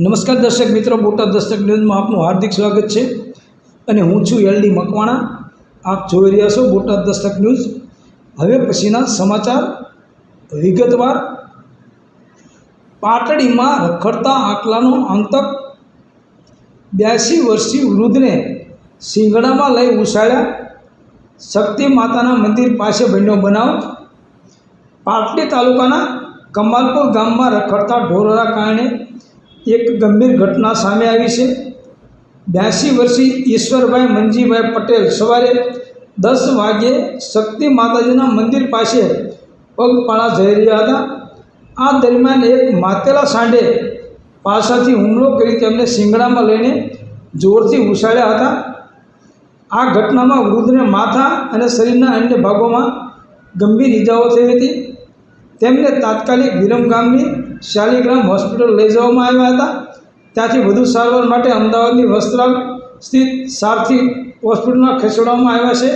નમસ્કાર દર્શક મિત્રો, બોટાદ દસ્તક ન્યૂઝમાં આપનું હાર્દિક સ્વાગત છે. અને હું છું એલડી મકવાણા. આપ જોઈ રહ્યા છો બોટાદ દસ્તક ન્યૂઝ. હવે પછીના સમાચાર. વિગતવાર. પાટડીમાં રખડતા આકલાનો આંતક. બ્યાસી વર્ષીય વૃદ્ધને સિંગડામાં લઈ ઉછાળ્યા. શક્તિ માતાના મંદિર પાસે બન્યો બનાવ. પાટડી તાલુકાના કમાલપુર ગામમાં રખડતા ઢોરોના કારણે એક ગંભીર ઘટના સામે આવી છે. બ્યાસી વર્ષીય ઈશ્વરભાઈ મંજીભાઈ પટેલ સવારે દસ વાગ્યે શક્તિ માતાજીના મંદિર પાસે પગપાળા જઈ રહ્યા હતા. આ દરમિયાન એક માતેલા સાંઢે પાછળથી હુમલો કરી તેમને શિંગડામાં લઈને જોરથી ઉછાળ્યા હતા. આ ઘટનામાં વૃદ્ધને માથા અને શરીરના અન્ય ભાગોમાં ગંભીર ઇજાઓ થઈ હતી. તેમને તાત્કાલિક વિરમ ગામની શાલિગ્રામ હોસ્પિટલ લઈ જવામાં આવ્યા હતા. ત્યાંથી વધુ સારવાર માટે અમદાવાદની વસ્ત્રાલ સ્થિત સારથી હોસ્પિટલમાં ખસેડવામાં આવ્યા છે.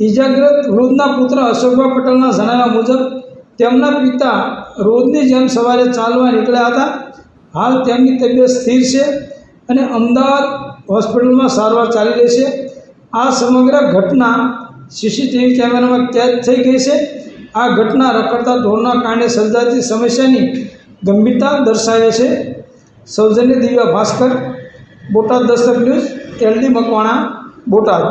ઇજાગ્રસ્ત વૃદ્ધના પુત્ર અશોકભાઈ પટેલના જણાવ્યા મુજબ, તેમના પિતા રોજની જેમ સવારે ચાલવા નીકળ્યા હતા. હાલ તેમની તબિયત સ્થિર છે અને અમદાવાદ હોસ્પિટલમાં સારવાર ચાલી રહી છે. આ સમગ્ર ઘટના સીસીટીવી કેમેરામાં કેદ થઈ ગઈ છે. આ ઘટના રખડતા ઢોરના કારણે સર્જાતી સમસ્યાની ગંભીરતા દર્શાવે છે. સૌજન્ય Divya Bhaskar, Botad Dastak news, L D Makwana, Botad.